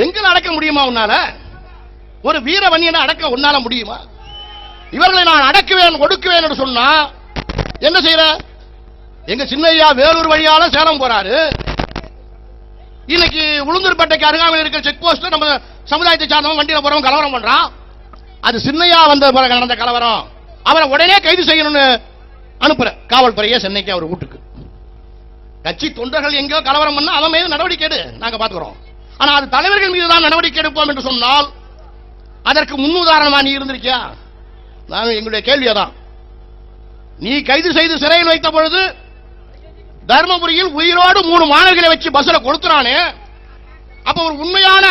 எங்களை அடக்க முடியுமா உன்னால? ஒரு வீர வன்னியனை அடக்க உன்னால முடியுமா? இவர்களை நான் அடக்குவேன் ஒடுக்குவேன் என்று சொன்னா என்ன செய்யற எங்க சின்னையா வேலூர் வழியால சேலம் போறாரு. இன்னைக்கு உளுந்தூர்பேட்டைக்கு அருகாமையில் இருக்கிற செக் போஸ்ட்ல நம்ம சமுதாயத்தை சார்ந்தவன் வண்டியில போறவன் கலவரம் பண்றான். அது சின்னையா வந்த பிறகு நடந்த கலவரம். அவரை உடனே கைது செய்யணும்னு அனுப்புற காவல்துறையை சென்னைக்கு அவர் வீட்டுக்கு. கட்சி தொண்டர்கள் எங்கேயோ கலவரம் பண்ணா அவன் மீது நடவடிக்கை எடு. நாங்க பாத்துக்கிறோம். ஆனால் அது தலைவர்கள் மீது தான் நடவடிக்கை எடுப்போம் என்று சொன்னால் அதற்கு முன்னுதாரணமா நீ இருந்திருக்கியா? நான் எங்களுடைய கேள்வியை தான் நீ கைது செய்து சிறையில் வைத்த பொழுது தர்மபுரியில் உயிரோடு மூணு மாணவிகளை வச்சு பஸ்ல கொடுத்துறானே. அப்ப ஒரு உண்மையான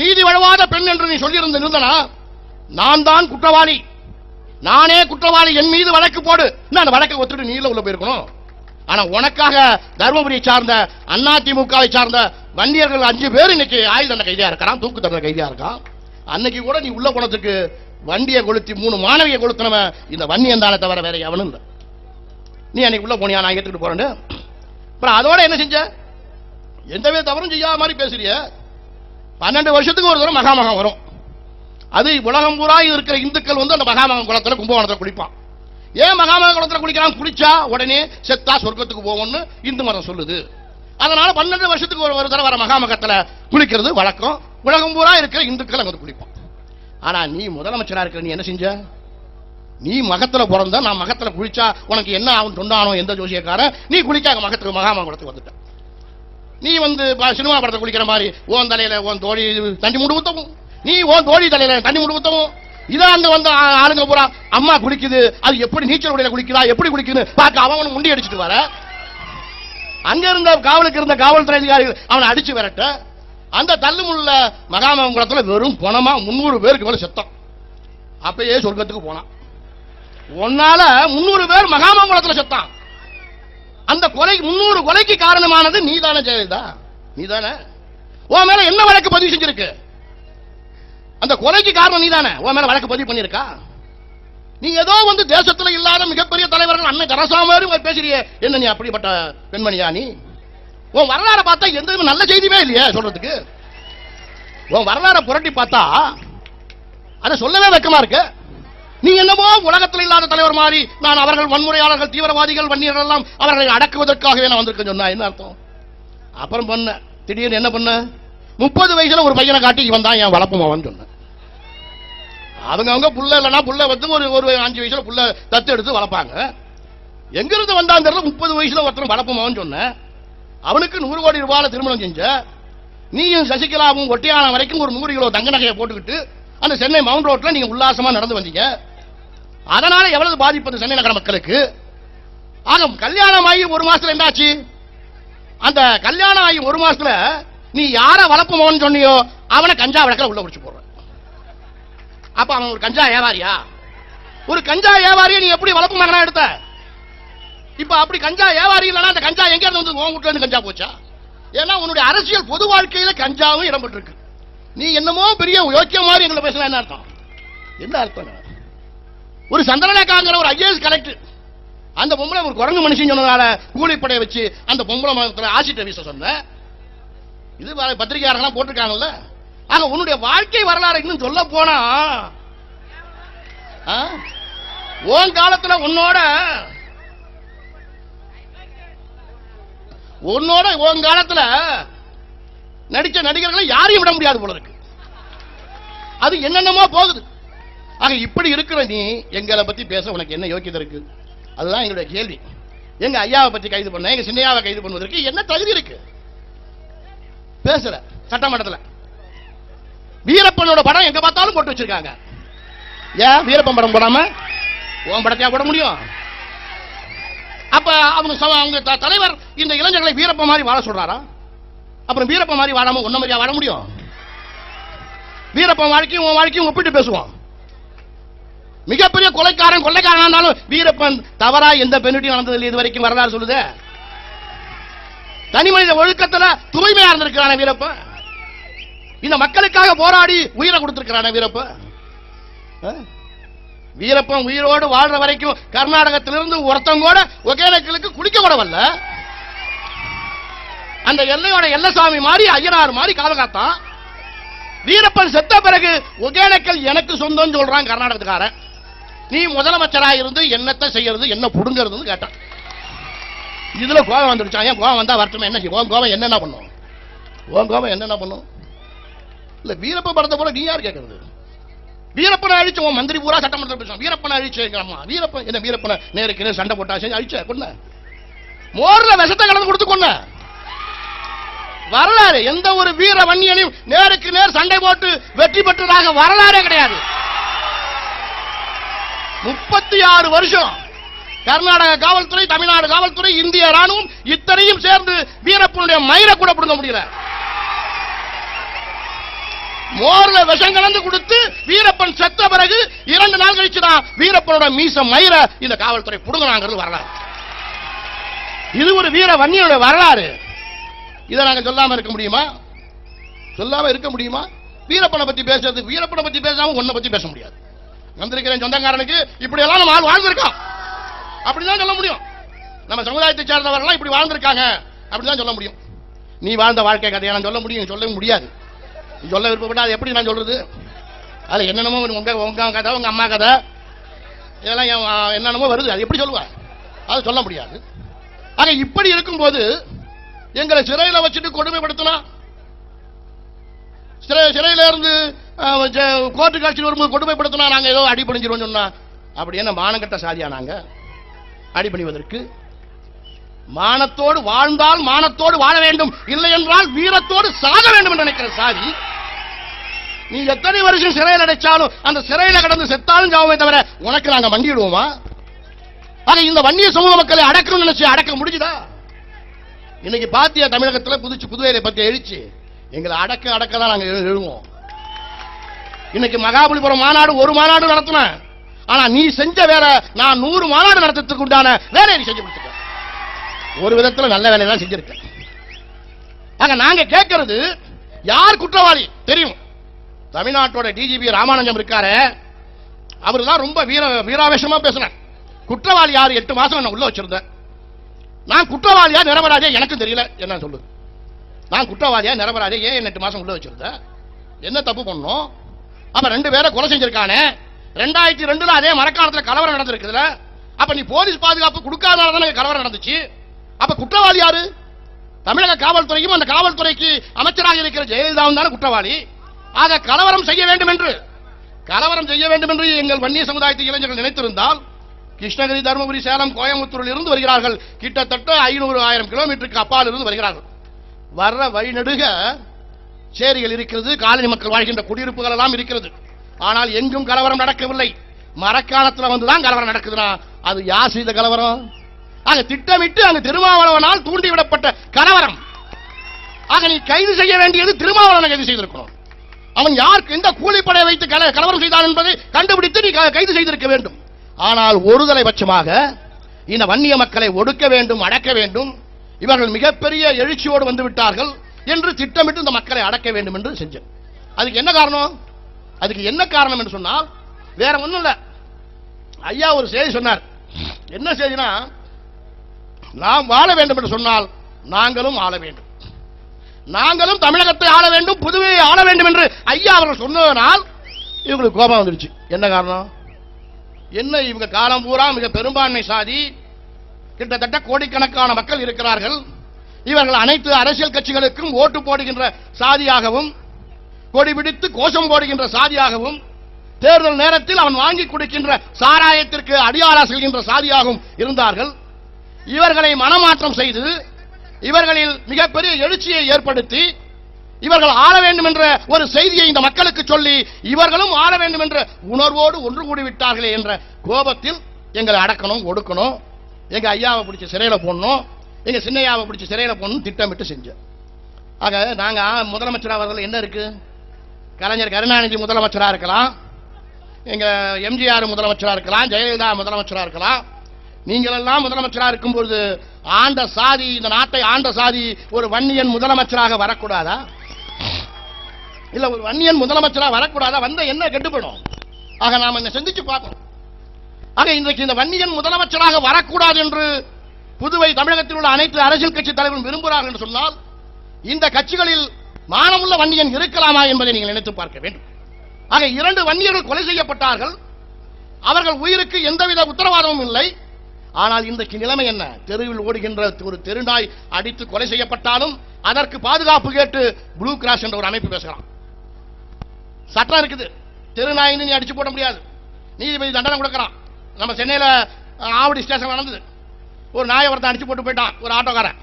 நீதி வழுவாத பெண் என்று நீ சொல்லியிருந்த இருந்தனா நான் தான் குற்றவாளி. நானே குற்றவாளி. என் மீது வழக்கு போடு. நான் அந்த வழக்கை ஒத்துட்டு நீல உள்ள போயிருக்கணும். ஆனா உனக்காக தருமபுரி சார்ந்த அதிமுகவை சார்ந்த வன்னியர்கள் அஞ்சு பேர் இன்னைக்கு ஆயுள் தண்டனை கைதியா இருக்கிறான் தூக்கு தண்டனை கைதியா இருக்கான் அன்னைக்கு கூட நீ உள்ள போனதுக்கு வண்டியை கொளுத்தி மூணு மாணவியை கொளுத்தினவன் இந்த வன்னியன் தானே தவிர வேற எவனும் இல்லை. நீ அன்னைக்கு உள்ள போனியா? நான் ஏத்துக்கிட்டு போறேன்னு. அப்புறம் அதோட என்ன செஞ்ச? எந்தவே தவறும் செய்யாத மாதிரி பேசுறிய? பன்னெண்டு வருஷத்துக்கு ஒரு தூரம் மகாமகம் வரும். அது உலகம் பூரா இருக்கிற இந்துக்கள் வந்து அந்த மகாமகம் குளத்துல கும்பகோணத்தில் குளிப்பான். ஏன் மகாமக குளத்தில் குளிக்கலாம் குளிச்சா உடனே செத்தா சொர்க்கத்துக்கு போவோம்னு இந்து மதம் சொல்லுது. அதனால பன்னெண்டு வருஷத்துக்கு ஒரு ஒரு தடவை வர மகாமகத்தில் குளிக்கிறது வழக்கம். உலகம் பூரா இருக்கிற இந்துக்கள் அங்கே குளிப்போம் ஆனால் ஆனா நீ முதலமைச்சராக இருக்கிற நீ என்ன செஞ்ச? நீ மகத்தில் பிறந்த நான் மகத்தில் குளிச்சா உனக்கு என்ன ஆகும் சொன்னானோ எந்த ஜோசியக்காரன்? நீ குளிக்காக மகத்துக்கு மகாமகுளத்துக்கு வந்துட்ட. நீ வந்து சினிமா படத்தை குளிக்கிற மாதிரி ஓன் தலையில ஓன் தோழி தண்ணி முடு ஊத்தவும் நீ ஓன் தோழி தலையில தண்ணி முடு ஊத்தவும் இதான் அங்க வந்த ஆளுங்க பூரா அம்மா குளிக்குது. அது எப்படி நீச்சல் உடையில குளிக்குதா? எப்படி குளிக்குது பார்க்க அவன் முண்டி அடிச்சிட்டு வர. அங்க இருந்த காவலுக்கு இருந்த காவல்துறை அதிகாரிகள் அவனை அடிச்சு விரட்ட. அந்த தள்ளுமுள்ள மகாமகுளத்துல வெறும் பணமா முன்னூறு பேருக்கு மேல செத்தம். அப்பயே சொர்க்கத்துக்கு போனான். உன்னால முன்னூறு பேர் மகாமங்குளத்துல செத்தான். அந்த கொலை முன்னூறு கொலைக்கு காரணமானது நீதானே ஜெயலலிதா? நீதானே? உன் மேல என்ன வழக்கு பதிவு செஞ்சிருக்கு? அந்த கொலைக்கு காரணம் நீதானே? உன் மேல வழக்கு பதிவு பண்ணிருக்கா நீ ஏதோ வந்து தேசத்துல இல்லாத மிகப்பெரிய தலைவர்கள் அண்ணன் கரசாமாரி மாதிரி பேசுறியே. என்ன நீ அப்படிப்பட்ட பெண்மணியா நீ? உன் வரலாறை பார்த்தா எந்த நல்ல செய்தியுமே இல்லையே சொல்றதுக்கு. உன் வரலாறை புரட்டி பார்த்தா அதை சொல்லவே வெக்கமா இருக்கு. நீ என்னமோ உலகத்தில் இல்லாத தலைவர் மாதிரி நான் அவர்கள் வன்முறையாளர்கள் தீவிரவாதிகள் வன்னியர்கள் எல்லாம் அவர்களை அடக்குவதற்காகவே நான் வந்திருக்கேன் சொன்னா என்ன அர்த்தம்? அப்புறம் பண்ண. திடீர்னு என்ன பண்ண? முப்பது வயசுல ஒரு பையனை காட்டி இவன் தான் என் வளர்ப்பு மவன் சொன்ன. அவங்க அவங்க புள்ள இல்லைனா புள்ள வந்து ஒரு ஒரு அஞ்சு வயசுல புள்ள தத்து எடுத்து வளர்ப்பாங்க. எங்க இருந்து வந்தான் தெரியல முப்பது வயசுல ஒருத்தன் வளர்ப்பு மவன் சொன்ன அவனுக்கு நூறு கோடி ரூபாயில திருமணம் செஞ்ச நீயும் சசிகலாவும் ஒட்டியான வரைக்கும் ஒரு நூறு கிலோ தங்க நகையை போட்டுக்கிட்டு அந்த சென்னை மவுண்ட் ரோட்ல நீங்க உல்லாசமா நடந்து வந்தீங்க. அதனால எவ்வளவு பாதிப்பு சென்னை நகர மக்களுக்கு? ஆக கல்யாணம் ஆகி ஒரு மாசத்துல என்னாச்சு? அந்த கல்யாணம் ஆகி ஒரு மாசத்துல நீ யார வளர்ப்பு சொன்னியோ அவனை கஞ்சா வழக்கில் உள்ள முடிச்சு போடுற. அப்ப அவன் ஒரு கஞ்சா வியாபாரியா? ஒரு கஞ்சா வியாபாரியை நீ எப்படி வளர்ப்பு மகனா எடுத்த? இப்ப அப்படி கஞ்சா வியாபாரி இல்லைன்னா அந்த கஞ்சா எங்க இருந்து வந்து உன் வீட்டுல இருந்து கஞ்சா போச்சா? ஏன்னா உன்னுடைய அரசியல் பொது வாழ்க்கையில கஞ்சாவும் இடம்பெற்றிருக்கு. நீ என்னமோ பெரிய யோக்கிய மாதிரி எங்களை பேசலாம் என்ன அர்த்தம்? என்ன அர்த்தம்? ஒரு சந்திரலேகாங்கிற ஒரு ஐஏஎஸ் கலெக்டர் அந்த பொம்பளை ஒரு குரங்கு மனுஷன் சொன்னதால கூலிப்படையை வச்சு அந்த பொம்பளை ஆசிட்ட வீச சொன்ன. இது வ- பத்திரிகையாளர்கள்லாம் போட்டிருக்காங்கல்ல? ஆக உன்னுடைய வாழ்க்கை வரலாறு இன்னும் சொல்ல போனா ஆ? உன் காலத்துல உன்னோட உன்னோட உன் காலத்துல நடிச்ச நடிகர்களை யாரையும் விட முடியாது போல இருக்கு. அது என்னென்னமோ போகுது. ஆக இப்படி இருக்கிற நீ எங்களை பத்தி பேச உனக்கு என்ன யோக்கியதை இருக்கு? அதுதான் எங்களுடைய கேள்வி. எங்க ஐயாவை பத்தி கைது பண்ண எங்க சின்னையாவை கைது பண்ணுவதற்கு என்ன தகுதி இருக்கு? பேசுற சட்டமன்றத்துல. வீரப்பனோட படம் எங்க பார்த்தாலும் போட்டு வச்சிருக்காங்க. ஏன்? வீரப்பன் படம் போடாம? உன் படத்தையா போட முடியும்? அப்ப அவங்க அவங்க தலைவர் இந்த இளைஞர்களை வீரப்ப மாதிரி வாழ சொல்றாரா? அப்புறம் வீரப்ப மாதிரி வாழாம ஒன்ன மாதிரியா வாழ முடியும்? வீரப்பன் வாழ்க்கையும் உன் வாழ்க்கையும் ஒப்பிட்டு பேசுவோம். மிகப்பெரிய கொலைக்காரன் கொள்ளைக்காரன் இருந்தாலும் வீரப்பன் தவறா எந்த பெண்ணிட்டையும் நடந்தது இல்லை இது வரைக்கும் வரலாறு சொல்லுது. தனி மனித ஒழுக்கத்துல தூய்மையா இருந்திருக்கிறான வீரப்பன். இந்த மக்களுக்காக போராடி உயிரை கொடுத்திருக்கிறான வீரப்பன் வீரப்பன் உயிரோடு வாழ்ற வரைக்கும் கர்நாடகத்திலிருந்து ஒருத்தன் கூட ஒகேனக்கலுக்கு குளிக்க கூட வரல. அந்த எல்லையோட எல்லசாமி மாதிரி ஐயனார் மாதிரி காவல் காத்தான். வீரப்பன் செத்த பிறகு ஒகேனக்கல் எனக்கு சொந்தம் சொல்றான் கர்நாடகத்துக்காரன். நீ முதலமைச்சராக இருந்து என்னத்தை செய்யறது என்ன புடுங்கிறதுன்னு கேட்டான். இதுல கோபம் வந்துருச்சான் ஏன் கோபம் வந்தா வரட்டுமே? என்ன செய்யும்? கோபம் என்னென்ன பண்ணும்? உன் கோபம் என்னென்ன பண்ணும்? இல்ல வீரப்ப படத்தை போல நீ யார் கேட்கறது வீரப்பனை அழிச்சு உன் மந்திரி பூரா சட்டமன்ற பேசுவோம் வீரப்பனை அழிச்சு அம்மா. வீரப்பன் என்ன வீரப்பனை நேருக்கு நேர் சண்டை போட்டா செஞ்சு அழிச்ச கொன்ன. மோர்ல விஷத்தை கலந்து கொடுத்து கொன்ன. வரலாறு எந்த ஒரு வீர வன்னியனையும் நேருக்கு நேர் சண்டை போட்டு வெற்றி பெற்றதாக வரலாறே கிடையாது. முப்பத்தி ஆறு வருஷம் கர்நாடக காவல்துறை தமிழ்நாடு காவல்துறை இந்திய ராணுவம் இத்தனையும் சேர்ந்து வீரப்பனுடைய மயிரை கூட பிடுங்க முடியல. மோர்ல விஷம் கலந்து கொடுத்து வீரப்பன் செத்த பிறகு இரண்டு நாள் கழிச்சு தான் வீரப்பனோட மீச மயிர இந்த காவல்துறை புடுங்கினாங்கிறது வரலாறு. இது ஒரு வீர வன்னியோட வரலாறு. இதை நாங்க சொல்லாம இருக்க முடியுமா? சொல்லாம இருக்க முடியுமா? வீரப்பனை பத்தி பேசுறது வீரப்பனை பத்தி பேசாம உன்னை பத்தி பேச முடியாது. வந்திருக்கிறேன் சொந்தக்காரனுக்கு இப்படி எல்லாம் நம்ம ஆள் வாழ்ந்திருக்கோம். அப்படிதான் சொல்ல முடியும். நம்ம சமுதாயத்தை சேர்ந்தவர்கள் இப்படி வாழ்ந்திருக்காங்க. அப்படிதான் சொல்ல முடியும். நீ வாழ்ந்த வாழ்க்கை கதையை நான் சொல்ல முடியும் சொல்லவும் முடியாது. சொல்ல விருப்பப்பட்டா அது எப்படி நான் சொல்றது? அது என்னென்னமோ உங்க உங்க கதை உங்க அம்மா கதை. இதெல்லாம் என்னென்னமோ வருது. அது எப்படி சொல்லுவா? அது சொல்ல முடியாது. ஆக இப்படி இருக்கும்போது எங்களை சிறையில வச்சுட்டு கொடுமைப்படுத்தினா சிறை சிறையில இருந்து கோர்ட்டு காட்சி வரும்போது கொடுமைப்படுத்தினா நாங்க ஏதோ அடிபணிஞ்சிருவோம் சொன்னா அப்படி என்ன மானங்கட்ட சாதியா நாங்க? அடிபணிவதற்கு மானத்தோடு வாழ்ந்தால் மானத்தோடு வாழ வேண்டும். இல்லை என்றால் வீரத்தோடு சாக வேண்டும் என்று நினைக்கிற சாதி நீ எத்தனை வருஷம் சிறையில் அடைச்சாலும் அந்த சிறையில கடந்து செத்தாலும் சாவமே தவிர உனக்கு நாங்க மண்டிடுவோமா ஆக இந்த வன்னிய சமூக மக்களை அடக்கணும்னு நினைச்சு அடக்க முடிஞ்சுதா? இன்னைக்கு பாத்தியா தமிழகத்துல புதுச்சு புதுவையில பத்தி எழுச்சி எங்களை அடக்க அடக்க தான் நாங்க எழுவோம். இன்னைக்கு மகாபலிபுரம் மாநாடு ஒரு மாநாடு நடத்தினேன். ஆனா நீ செஞ்ச வேலை நான் நூறு மாநாடு நடத்துறதுக்கு உண்டான வேலையை நீ செஞ்சு கொடுத்துருக்க ஒரு விதத்துல நல்ல வேலையெல்லாம் தான் செஞ்சிருக்க. ஆக நாங்க கேட்கறது யார் குற்றவாளி? தெரியும். தமிழ்நாட்டோட டிஜிபி ராமானுஜம் இருக்காரு அவர் தான் ரொம்ப வீர வீராவேசமா பேசினார். குற்றவாளி யார் எட்டு மாசம் என்ன உள்ள வச்சிருந்தேன். நான் குற்றவாளியா நிரபராஜா எனக்கு தெரியல. என்ன சொல்லுது? நான் குற்றவாளியா நிரபராஜா ஏன் என்ன எட்டு மாசம் உள்ள வச்சிருந்தேன்? என்ன தப்பு பண்ணோம்? அப்ப ரெண்டு பேரை கொலை செஞ்சிருக்கானே. ரெண்டாயிரத்தி ரெண்டுல அதே மரக்காணத்துல கலவரம் நடந்திருக்குதுல. அப்ப நீ போலீஸ் பாதுகாப்பு கொடுக்காதனால தானே கலவரம் நடந்துச்சு? அப்ப குற்றவாளி யாரு? தமிழக காவல்துறைக்கும் அந்த காவல்துறைக்கு அமைச்சராக இருக்கிற ஜெயலலிதாவும் தானே குற்றவாளி. ஆக கலவரம் செய்ய வேண்டும் என்று கலவரம் செய்ய வேண்டும் என்று எங்கள் வன்னிய சமுதாயத்தை இளைஞர்கள் நினைத்திருந்தால் கிருஷ்ணகிரி தருமபுரி சேலம் கோயம்புத்தூரில் இருந்து வருகிறார்கள். கிட்டத்தட்ட ஐநூறு ஆயிரம் கிலோமீட்டருக்கு அப்பால் இருந்து வருகிறார்கள். வர்ற வழிநடுக சேரிகள் இருக்கிறது காலனி மக்கள் வாழ்கின்ற குடியிருப்புகள் எல்லாம் இருக்கிறது. ஆனால் எங்கும் கலவரம் நடக்கவில்லை. மரக்காலத்தில் வந்துதான் கலவரம் நடக்குதுன்னா அது யார் செய்த கலவரம்? ஆக திட்டமிட்டு அங்கு திருமாவளவனால் தூண்டிவிடப்பட்ட கலவரம். ஆக நீ கைது செய்ய வேண்டியது திருமாவளவனை கைது செய்திருக்கணும் அவன் யாருக்கு எந்த கூலிப்படை வைத்து கலவரம் செய்தான் என்பதை கண்டுபிடித்து நீ கைது செய்திருக்க வேண்டும். ஆனால் ஒருதலை பட்சமாக இந்த வன்னிய மக்களை ஒடுக்க வேண்டும் அடக்க வேண்டும். இவர்கள் மிகப்பெரிய எழுச்சியோடு வந்து விட்டார்கள் என்று திட்டமிட்டு இந்த மக்களை அடக்க வேண்டும் என்று செஞ்சேன். அதுக்கு என்ன காரணம்? அதுக்கு என்ன காரணம் என்று சொன்னால் வேற ஒன்றும் இல்லை. ஐயா ஒரு செய்தி சொன்னார். என்ன செய்தினா நாம் வாழ வேண்டும் என்று சொன்னால் நாங்களும் ஆள வேண்டும். நாங்களும் தமிழகத்தை ஆள வேண்டும் புதுவையை ஆள வேண்டும் என்று ஐயா அவர்கள் சொன்னதனால் இவங்களுக்கு கோபம் வந்துருச்சு. என்ன காரணம்? என்ன இவங்க காலம் பூரா மிக பெரும்பான்மை சாதி கிட்டத்தட்ட கோடிக்கணக்கான மக்கள் இருக்கிறார்கள். இவர்கள் அனைத்து அரசியல் கட்சிகளுக்கும் ஓட்டு போடுகின்ற சாதியாகவும் கொடி பிடித்து கோஷம் போடுகின்ற சாதியாகவும் தேர்தல் நேரத்தில் அவன் வாங்கி கொடுக்கின்ற சாராயத்திற்கு அடியாளா செல்கின்ற சாதியாகவும் இருந்தார்கள். இவர்களை மனமாற்றம் செய்து இவர்களில் மிகப்பெரிய எழுச்சியை ஏற்படுத்தி இவர்கள் ஆள வேண்டும் என்ற ஒரு செய்தியை இந்த மக்களுக்கு சொல்லி இவர்களும் ஆள வேண்டும் என்ற உணர்வோடு ஒன்று கூடி விட்டார்களே என்ற கோபத்தில் எங்களை அடக்கணும் ஒடுக்கணும். எங்க ஐயாவை பிடிச்சி சிறையில போடணும். எங்க சின்னையாவை பிடிச்சி சிறையில போடணும் திட்டமிட்டு செஞ்சோம் ஆக நாங்க முதலமைச்சர் அவர்கள் என்ன இருக்கு? கலைஞர் கருணாநிதி முதலமைச்சரா இருக்கலாம். எங்க எம்ஜிஆர் முதலமைச்சரா இருக்கலாம் ஜெயலலிதா முதலமைச்சரா இருக்கலாம். நீங்கள் எல்லாம் முதலமைச்சரா இருக்கும்போது ஆண்ட சாதி இந்த நாட்டை ஆண்ட சாதி ஒரு வன்னியன் முதலமைச்சராக வரக்கூடாதா? இல்ல ஒரு வன்னியன் முதலமைச்சரா வரக்கூடாதா? வந்த என்ன கெட்டுப்படும்? ஆக நாம என்ன சிந்திச்சு பார்க்கணும் ஆக இன்றைக்கு இந்த வன்னியன் முதலமைச்சராக வரக்கூடாது என்று புதுவை தமிழகத்தில் உள்ள அனைத்து அரசியல் கட்சி தலைவரும் விரும்புகிறார்கள் என்று சொன்னால் இந்த கட்சிகளில் மானமுள்ள வன்னியன் இருக்கலாமா என்பதை நீங்கள் நினைத்து பார்க்க வேண்டும். ஆக இரண்டு வன்னியர்கள் கொலை செய்யப்பட்டார்கள். அவர்கள் உயிருக்கு எந்தவித உத்தரவாதமும் இல்லை. ஆனால் இன்றைக்கு நிலைமை என்ன? தெருவில் ஓடுகின்ற ஒரு தெருநாய் அடித்து கொலை செய்யப்பட்டாலும் அதற்கு பாதுகாப்பு கேட்டு ப்ளூ கிராஸ் என்ற ஒரு அமைப்பு பேசுகிறான். சட்டம் இருக்குது. தெருநாயின்னு நீ அடிச்சு போட முடியாது. நீதிபதி தண்டனை கொடுக்கறான். நம்ம சென்னையில் ஆவடி ஸ்டேஷன் நடந்தது. ஒரு நாயை ஒருத்தன் அடிச்சு போட்டு போயிட்டான் ஒரு ஆட்டோக்காரன்.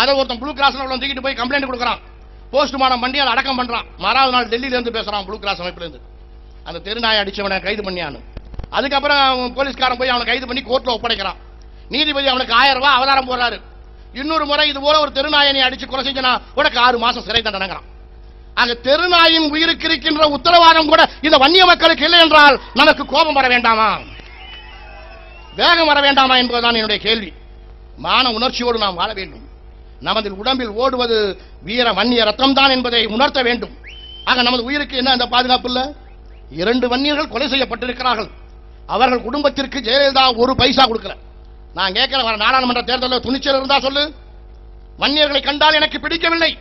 அதை ஒருத்தன் ப்ளூ கிராஸ் உள்ள தூக்கிட்டு போய் கம்ப்ளைண்ட் கொடுக்குறான். போஸ்ட்மார்டம் பண்ணி அதை அடக்கம் பண்ணுறான் மறாவது நாள் டெல்லியிலேருந்து பேசுகிறான் ப்ளூ கிராஸ் அமைப்புலேருந்து அந்த தெருநாயை அடித்தவனை கைது பண்ணியான்னு. அதுக்கப்புறம் போலீஸ்காரன் போய் அவனை கைது பண்ணி கோர்ட்டில் ஒப்படைக்கிறான். நீதிபதி அவனுக்கு ஆயிரம் ரூபாய் அவதாரம் போடுறாரு. இன்னொரு முறை இது போல ஒரு தெருநாயனை அடிச்சு கொலை செஞ்சனா உனக்கு ஆறு மாசம் சிறை தண்டனைங்கிறான் அங்க தெருநாயின் உயிருக்கு இருக்கின்ற உத்தரவாதம் கூட இந்த வன்னிய மக்களுக்கு இல்லை என்றால் நமக்கு கோபம் வர வேண்டாமா? வேகம் வர வேண்டாமா என்பதுதான் என்னுடைய கேள்வி. மான உணர்ச்சியோடு நாம் வாழ வேண்டும். நமது உடம்பில் ஓடுவது வீர வன்னிய ரத்தம் தான் என்பதை உணர்த்த வேண்டும். ஆக நமது உயிருக்கு என்ன அந்த பாதுகாப்பு இல்ல? இரண்டு வன்னியர்கள் கொலை செய்யப்பட்டிருக்கிறார்கள். அவர்கள் குடும்பத்திற்கு ஜெயலலிதா ஒரு பைசா கொடுக்கல. நான் கேட்கிறேன் வர நாடாளுமன்ற தேர்தலில் துணிச்சல் இருந்தா சொல்லு. வன்னியர்களை கண்டால் எனக்கு பிடிக்கவில்லை.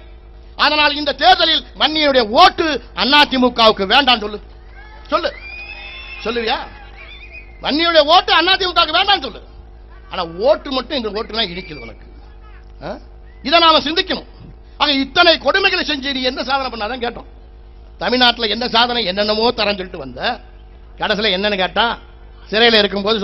அதனால் இந்த தேர்தலில் வன்னியருடைய ஓட்டு அதிமுகவுக்கு வேண்டாம் சொல்லு. சொல்லு. சொல்லுவியா? வன்னியுடைய ஓட்டு அதிமுகவுக்கு வேண்டாம் சொல்லு. ஆனா ஓட்டு மட்டும் இந்த ஓட்டுனா இடிக்குது உனக்கு. இதை நாம சிந்திக்கணும். ஆக இத்தனை கொடுமைகளை செஞ்சு நீ என்ன சாதனை பண்ணாதான் கேட்டோம். தமிழ்நாட்டில் என்ன சாதனை என்னென்னமோ தரேன்னு சொல்லிட்டு வந்த. கடைசியில் என்னன்னு கேட்டா சிறையில் இருக்கும்போது